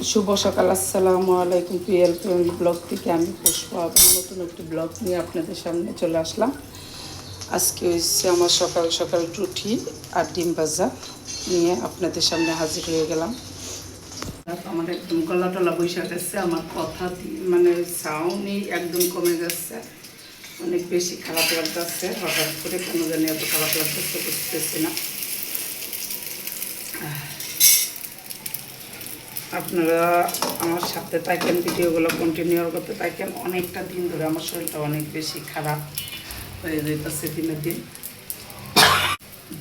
শুভ সকাল, আসসালামু আলাইকুম পিএল ফ্যামিলি ব্লগ থেকে আমি পুষ্পা। আবার নতুন একটি ব্লগ নিয়ে আপনাদের সামনে চলে আসলাম। আজকে হচ্ছে আমার সকাল সকাল রুটি আর ডিম ভাজা নিয়ে আপনাদের সামনে হাজির হয়ে গেলাম। আমার একদম গলা টলা বৈশাখ গেছে আমার কথা মানে সাউন্ডই একদম কমে যাচ্ছে। অনেক বেশি খারাপ লাগতেছে, হঠাৎ করে কোনো জানি এত খারাপ লাগতেছে, বুঝতেছি না। আপনারা আমার সাথে থাকেন, ভিডিওগুলো কন্টিনিউ করতে থাকেন, অনেকটা দিন ধরে আমার শরীরটা অনেক বেশি খারাপ হয়ে যেতেছে দিনের দিন।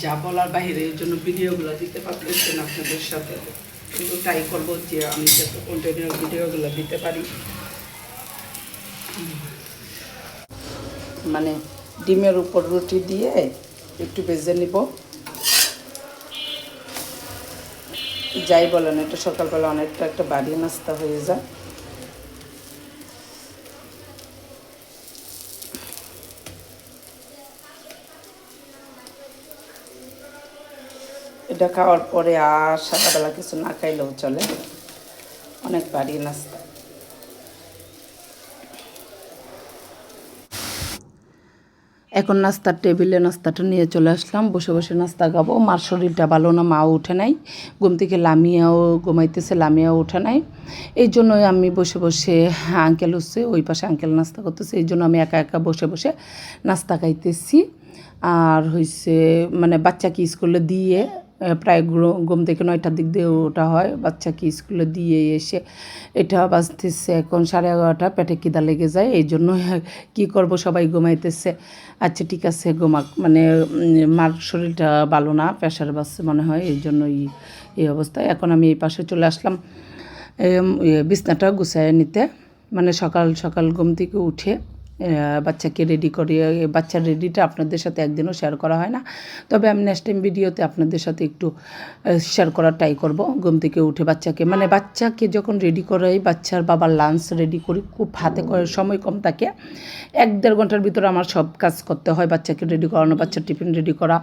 যা বলার বাইরে এই জন্য ভিডিওগুলো দিতে পারতেছেন আপনাদের সাথে। কিন্তু ট্রাই করব যে আমি যাতে কন্টিনিউ ভিডিওগুলো দিতে পারি। মানে ডিমের উপর রুটি দিয়ে একটু ভেজে নিব। যাই বলেন, এটা সকালবেলা অনেকটা একটা বাড়ি নাস্তা হয়ে যায়। এটা খাওয়ার পরে আর সকালবেলা কিছু না খাইলেও চলে। অনেক বাড়ি নাস্তা। এখন নাস্তার টেবিলে নাস্তাটা নিয়ে চলে আসলাম। বসে বসে নাস্তা খাব। মার শরীরটা ভালো না, মাও উঠে নাই। ঘুম থেকে লামিয়াও ঘুমাইতেছে, লামিয়াও উঠে নাই। এই জন্যই আমি বসে বসে আঙ্কেল হচ্ছে ওই পাশে আঙ্কেল নাস্তা করতেছে। এই জন্য আমি একা একা বসে বসে নাস্তা খাইতেছি। আর হয়েছে মানে বাচ্চাকে স্কুলে দিয়ে প্রায় ঘুম থেকে নয়টার দিক দিয়ে ওটা হয়। বাচ্চাকে স্কুলে দিয়ে এসে এটা বাজতেছে এখন সাড়ে এগারোটা, পেটে কিদা লেগে যায়। এই জন্য কি করব, সবাই ঘুমাইতেছে। আচ্ছা ঠিক আছে, ঘুমাক। মানে মার শরীরটা ভালো না, প্রেশার বাসছে মনে হয়, এই জন্য এই অবস্থায় এখন আমি এই পাশে চলে আসলাম বিছনাটা গুছায় নিতে। মানে সকাল সকাল ঘুম থেকে উঠে বাচ্চাকে রেডি করে বাচ্চার রেডিটা আপনাদের সাথে একদিনও শেয়ার করা হয় না। তবে আমি নেক্সট টাইম ভিডিওতে আপনাদের সাথে একটু শেয়ার করার ট্রাই করব। ঘুম থেকে উঠে বাচ্চাকে মানে বাচ্চাকে যখন রেডি করাই, বাচ্চার বাবার লাঞ্চ রেডি করি, খুব হাতে সময় কম থাকে। এক দেড় ঘণ্টার ভিতরে আমার সব কাজ করতে হয়, বাচ্চাকে রেডি করানো, বাচ্চার টিফিন রেডি করা।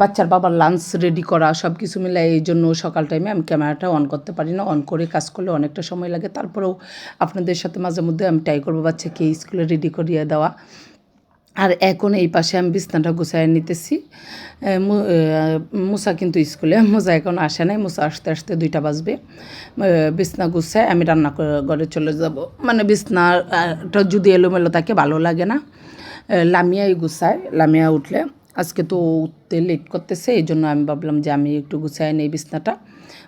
বাচ্চার বাবার লাঞ্চ রেডি করা সব কিছু মিলে এই জন্য সকাল টাইমে আমি ক্যামেরাটা অন করতে পারি না অন করে কাজ করলে অনেকটা সময় লাগে। তারপরেও আপনাদের সাথে মাঝে মধ্যে আমি ট্রাই করব বাচ্চাকে স্কুলে রেডি করিয়ে দেওয়া। আর এখন এই পাশে আমি বিছনাটা গুছাই নিতেছি। মুসা কিন্তু স্কুলে মুসা এখন আসে নাই, মুসা আসতে আসতে দুইটা বাজবে। বিছনা গুছায় আমি রান্না ঘরে চলে যাব। মানে বিছনাটা যদি এলোমেলো থাকে ভালো লাগে না। লামিয়াই গুছায়, লামিয়া উঠলে আজকে তো উঠতে লেট করতেছে এই জন্য আমি ভাবলাম যে আমি একটু গুছাই নেই বিছনাটা।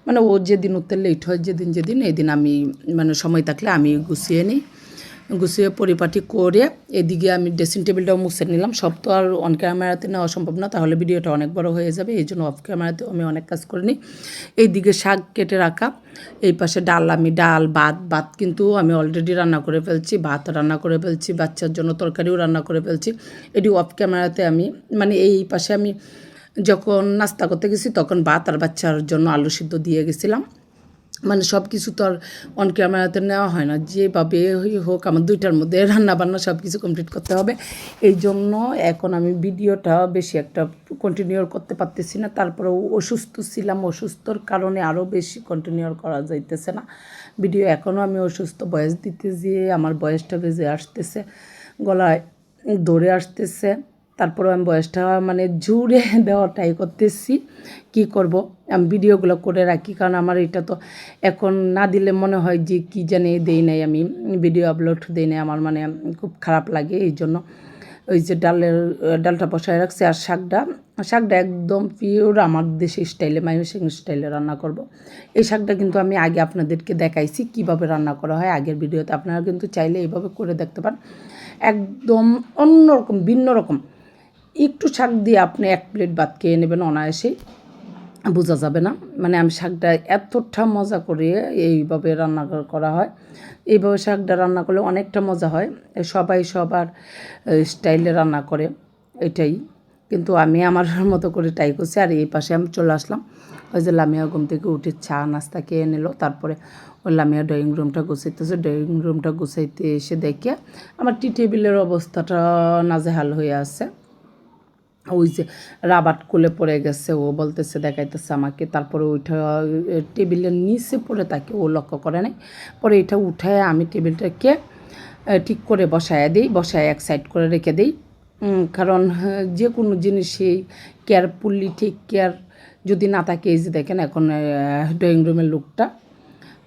মানে ও যেদিন উঠতে লেট হয়, যেদিন যেদিন এই দিন আমি মানে সময় থাকলে আমি গুছিয়ে নিই। গুছিয়ে পরিপাটি করে এদিকে আমি ড্রেসিং টেবিলটাও মুছে নিলাম। সব তো আর অন ক্যামেরাতে নেওয়া সম্ভব না, তাহলে ভিডিওটা অনেক বড় হয়ে যাবে, এই জন্য অফ ক্যামেরাতে আমি অনেক কাজ করে নিই এইদিকে শাক কেটে রাখা, এই পাশে ডাল আমি ডাল, ভাত ভাত কিন্তু আমি অলরেডি রান্না করে ফেলছি, ভাত রান্না করে ফেলছি, বাচ্চার জন্য তরকারিও রান্না করে ফেলছি। এটি অফ ক্যামেরাতে আমি মানে এই পাশে আমি যখন নাস্তা করতে গেছি, তখন ভাত আর বাচ্চার জন্য আলু সিদ্ধ দিয়ে গেছিলাম। মানে সব কিছু তো আর অন ক্যামেরাতে নেওয়া হয় না। যেভাবে হোক, আমার দুইটার মধ্যে রান্নাবান্না সব কিছু কমপ্লিট করতে হবে। এই জন্য এখন আমি ভিডিওটা বেশি একটা কন্টিনিউ করতে পারতেছি না। তারপরেও অসুস্থ ছিলাম। অসুস্থর কারণে আরও বেশি কন্টিনিউ করা যাইতেছে না। ভিডিও এখনও আমি অসুস্থ বয়স দিতে যেয়ে আমার বয়সটা বেজে আসতেছে, গলায় দৌড়ে আসতেছে। তারপরে আমি বয়সটা মানে জুড়ে দেওয়া ট্রাই করতেছি। কি করব? আমি ভিডিওগুলো করে রাখি, কারণ আমার এটা তো এখন না দিলে মনে হয় যে কি জানি দেই নাই আমি, ভিডিও আপলোড দেই নাই, আমার মানে খুব খারাপ লাগে এই জন্য। ওই যে ডালের, ডালটা বসায় রাখছি আর শাকটা। শাকটা একদম পিওর আমার দেশি স্টাইলে মাইমিসিং স্টাইলে রান্না করব। এই শাকটা কিন্তু আমি আগে আপনাদেরকে দেখাইছি, কীভাবে রান্না করা হয় আগের ভিডিওতে। আপনারা কিন্তু চাইলে এইভাবে করে দেখতে পান একদম অন্যরকম, ভিন্ন রকম। একটু শাক দিয়ে আপনি এক প্লেট ভাত খেয়ে নেবেন অনায়াসেই। বোঝা যাবে না। মানে আমি শাকটা এতটা মজা করে এইভাবে রান্না করা হয়। এইভাবে শাকটা রান্না করলে অনেকটা মজা হয়। সবাই সবার স্টাইলে রান্না করে। এটাই। কিন্তু আমি আমার মতো করে ট্রাই করছি। আর এই পাশে আমি চলে আসলাম। ওই যে লামিয়া ঘুম থেকে উঠে চা, নাস্তা খেয়ে নিল। তারপরে ওই লামিয়া ড্রয়িং রুমটা গুছাইতেছে। ড্রয়িং রুমটা গুছাইতে এসে দেখে আমার টি টেবিলের অবস্থাটা নাজেহাল হয়ে আছে। ওই যে রাবাট কোলে পড়ে গেছে ও বলতেছে দেখাইতেছে আমাকে। তারপরে ওইটা টেবিলের নিচে পড়ে তাকে ও লক্ষ্য করে নাই। পরে এটা উঠায় আমি টেবিলটাকে ঠিক করে বসায় দিই বসায় এক সাইড করে রেখে দিই। কারণ হ্যাঁ, যে কোনো জিনিসই কেয়ারফুলি ঠিক কেয়ার যদি না থাকে এই যে দেখেন এখন ড্রয়িং রুমের লুকটা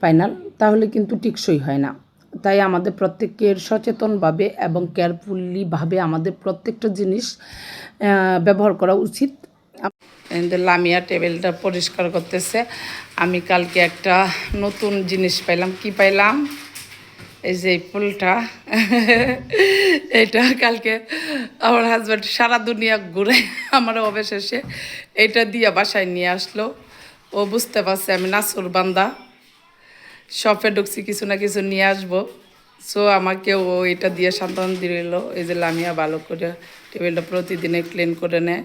ফাইনাল তাহলে কিন্তু টিকসই হয় না। তাই আমাদের প্রত্যেকের সচেতনভাবে এবং কেয়ারফুলিভাবে আমাদের প্রত্যেকটা জিনিস ব্যবহার করা উচিত। লামিয়া টেবিলটা পরিষ্কার করতেছে। আমি কালকে একটা নতুন জিনিস পাইলাম। কি পাইলাম? এই যে ফুলটা। এটা কালকে আমার হাজব্যান্ড সারা দুনিয়া ঘুরে আমার অবশেষে এটা দিয়ে বাসায় নিয়ে আসলো। ও বুঝতে পারছে আমি নাসুর বান্দা। শপে ঢুকছি, কিছু না কিছু নিয়ে আসব। সো আমাকে ও এটা দিয়ে সান্ত্বনা দিল এই যে লামিয়া ভালো করে টেবিলটা প্রতিদিনে ক্লিন করে নেয়।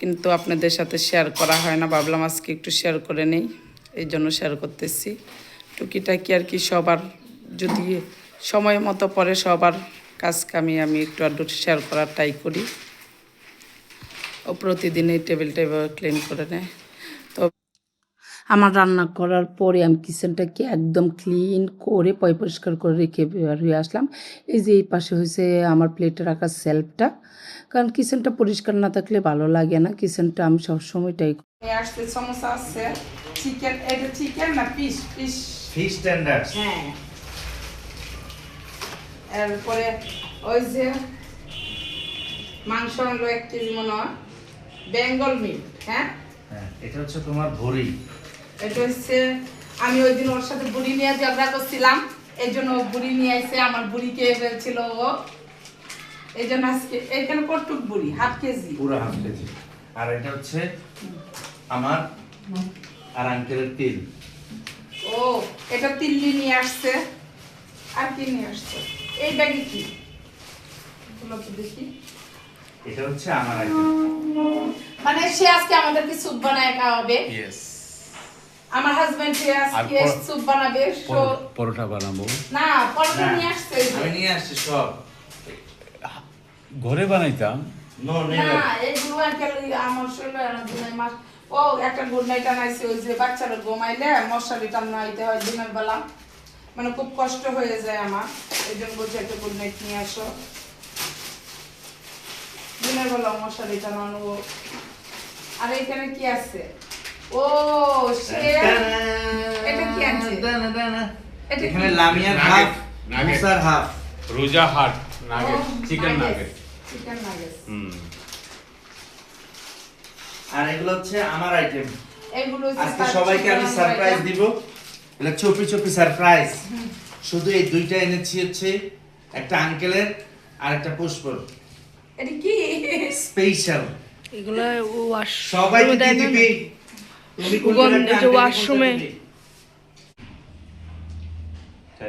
কিন্তু আপনাদের সাথে শেয়ার করা হয় না, ভাবলাম আজকে একটু শেয়ার করে নেই, এই জন্য শেয়ার করতেছি। টুকিটাকি আর কি সবার, যদি সময় মতো পরে সবার কাজ কামি আমি একটু আধটু শেয়ার করার ট্রাই করি। ও প্রতিদিন এই টেবিলটা এভাবে ক্লিন করে নেয়। আমার রান্না করার পরে আমি কিচেনটাকে একদম ক্লিন করে পয় পরিষ্কার করে রেখে বের হয়ে আসলাম। এই যে এই পাশে হয়েছে আমার প্লেটে রাখা সেলফটা কারণ কিচেনটা পরিষ্কার না থাকলে ভালো লাগে না। কিচেনটা আমি সবসময়টাই আসছে সমস্যা আছে চিকেন এটা চিকেন না ফিশ স্ট্যান্ডার্ডস হ্যাঁ। এরপরে ওই যে মাংস আনলো এক কেজি মনে হয়। বেঙ্গল মিট হ্যাঁ? হ্যাঁ এটা হচ্ছে তোমার ভরি। এটা হচ্ছে আমি ওই দিন ওর সাথে বুড়ি নিয়ে ঝগড়া করছিলাম এই জন্য ও বুড়ি নিয়ে এসে আমার বুড়িকে ছিল ও এই জন্য আজকে এখানে কটুক বুড়ি? Half kg. পুরো হাফ কেজি। আর এটা হচ্ছে আমার আর আঙ্কেলের তিল। ও এটা তিল্লি নিয়ে আসছে। আর কি নিয়ে আসছে? এই ব্যাগে কি? দেখি। এটা হচ্ছে আমার আইটেম। মানে সে আজকে আমাদেরকে স্যুপ বানায় খাওয়াবে। ইয়েস আমার হাজবেন্ড আজকে স্যুপ বানাবে সো- পরোটা বানাবো। না পরোটা নিয়ে আসছে আমি নিয়ে আসছি সব। ঘরে বানাইতাম। নো না আমার শরীরে না দিনের মাস। ও একটা গুড নাইট আনাইছে ওই যে বাচ্চারা ঘুমাইলে মশারি হয় দিনের বেলা। মানে খুব কষ্ট হয়ে যায় আমার। এই জন্য বলছি একটা গুড নাইট নিয়ে আসো। দিনের বেলা মশারি টানানো। আর এখানে কি আছে? ও সে এটা কি আনছে? এখানে লামিয়ার হাফ মুসার হাফ। রোজা হাট nugget chicken nugget chicken nugget হুম। আর এগুলো হচ্ছে আমার আইটেম এগুলো আজকে সবাইকে আমি সারপ্রাইজ দিব। এটা চপি চপি সারপ্রাইজ শুধু এই দুইটা এনেছি হচ্ছে একটা আঙ্কেলের আর একটা পুষ্পর। এটা কি? স্পেশাল এগুলো ওয়াশ সবাইকে দিয়ে দিবি?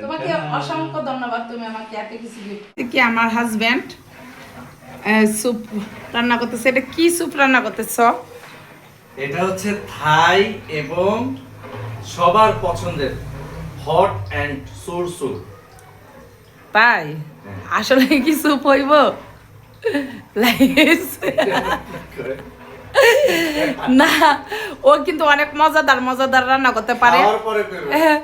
তোমাকে অসংখ্য ধন্যবাদ তুমি আমাকে এত কিছু কি আমার স্যুপ রান্না করতেছে। এটা কি স্যুপ রান্না করতেছ? এটা হচ্ছে থাই এবং সবার পছন্দের হট অ্যান্ড সোর স্যুপ তাই? আসলে কি স্যুপ হইব? লাইস না ও কিন্তু অনেক মজাদার মজাদার রান্না করতে পারে। হ্যাঁ,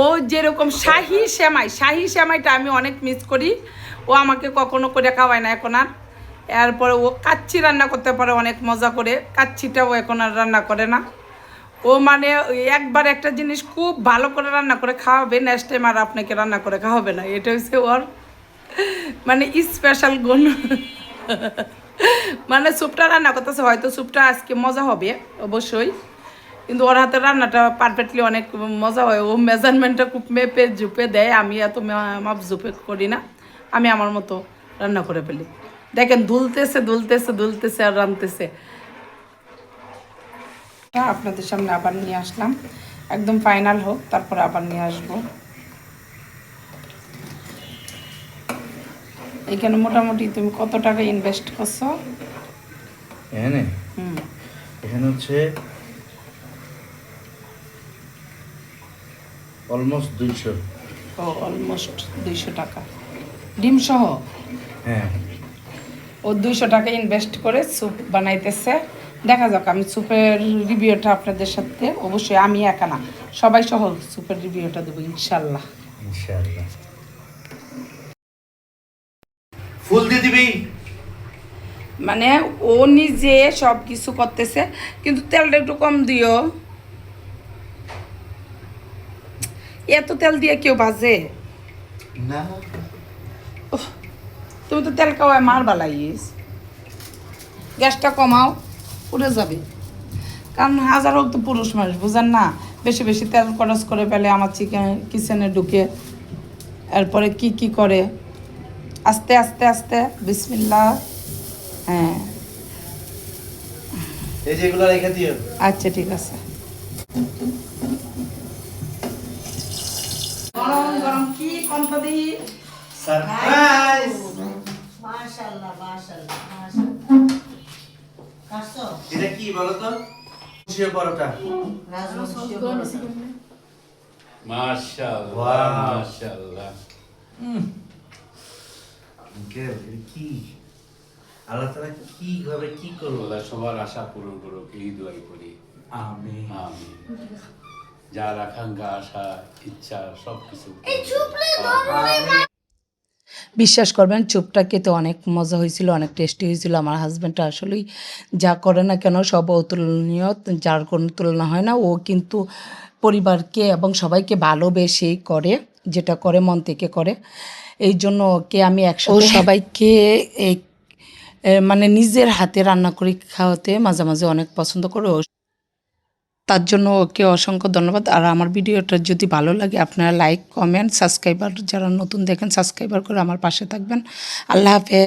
ও যেরকম শাহি সেমাই শাহি সেমাইটা আমি অনেক মিস করি। ও আমাকে কখনো করে খাওয়ায় না এখন আর। এরপরে ও কাচ্চি রান্না করতে পারে অনেক মজা করে। কাচ্চিটাও এখন আর রান্না করে না। ও মানে একবার একটা জিনিস খুব ভালো করে রান্না করে খাওয়াবে নেক্সট টাইম আর আপনাকে রান্না করে খাওয়াবে না। এটা হচ্ছে ওর মানে স্পেশাল গুণ। মানে স্যুপটা রান্না করতেছে, হয়তো স্যুপটা আজকে মজা হবে, অবশ্যই। কিন্তু ওর হাতে রান্নাটা পারফেক্টলি অনেক মজা হয়, ও মেজারমেন্টটা খুব মেপে ঝুপে দেয়, আমি এত মাপ ঝুপে করি না, আমি আমার মতো রান্না করে ফেলি। দেখেন, দুলতেছে দুলতেছে দুলতেছে আর রানতেছে। আপনাদের সামনে আবার নিয়ে আসলাম। একদম ফাইনাল হোক, তারপরে আবার নিয়ে আসব। এখানে মোটামুটি তুমি কত টাকা ইনভেস্ট করছ? এখানে? এখানে হচ্ছে অলমোস্ট দুইশো। ও অলমোস্ট দুইশো টাকা। ডিম সহ হ্যাঁ। ও দুইশো টাকা ইনভেস্ট করে স্যুপ বানাইতেছে। দেখা যাক আমি স্যুপের রিভিউটা আপনাদের সাথে অবশ্যই আমি একা না সবাই সহ স্যুপের রিভিউটা দেবো ইনশাল্লাহ। ইনশাআল্লাহ ফুল দিয়ে দিবি? মানে ও নিজে সব কিছু করতেছে কিন্তু তেলটা একটু কম দিও। এত তেল দিয়ে কেউ না। তুমি তো তেল খাওয়ায় মার বালাইস। গ্যাসটা কমাও উড়ে যাবে। কারণ হাজার হোক তো পুরুষ মানুষ বুঝেন না? বেশি বেশি তেল খরচ করে ফেলে আমার চিকেন কিচেনে ঢুকে। এরপরে কি কি করে? আস্তে আস্তে আস্তে বিসমিল্লা হ্যাঁ। এই যেগুলো রেখে দিও। আচ্ছা ঠিক আছে। গরম গরম কি কমতা দিই? সারপ্রাইজ মাশাআল্লাহ মাশাআল্লাহ মাশাআল্লাহ। কাটছো? এটা কি বলো তো? খুশির পরোটা। রাজবংশীয় মাশাআল্লাহ Wow. আঙ্কেল এটা কি আল্লাহ তাআলা কি করব আল্লাহ সবার আশা পূরণ করুক এই দোয়াই করি। আমি আমিন। যার আকাঙ্ক্ষা আশা ইচ্ছা সব কিছু বিশ্বাস করবেন চুপটা খেতে অনেক মজা হয়েছিল অনেক টেস্টি হয়েছিল। আমার হাজব্যান্ডটা আসলেই যা করে না কেন সব অতুলনীয় যার কোনো তুলনা হয় না। ও কিন্তু পরিবারকে এবং সবাইকে ভালোবেসেই করে। যেটা করে মন থেকে করে। এই জন্য ওকে আমি একসাথে সবাইকে এই মানে নিজের হাতে রান্না করে খাওয়াতে মাঝে মাঝে অনেক পছন্দ করে। তার জন্য ওকে অসংখ্য ধন্যবাদ। আর আমার ভিডিওটা যদি ভালো লাগে আপনারা লাইক কমেন্ট সাবস্ক্রাইবার যারা নতুন দেখেন সাবস্ক্রাইবার করে আমার পাশে থাকবেন। আল্লাহ হাফেজ।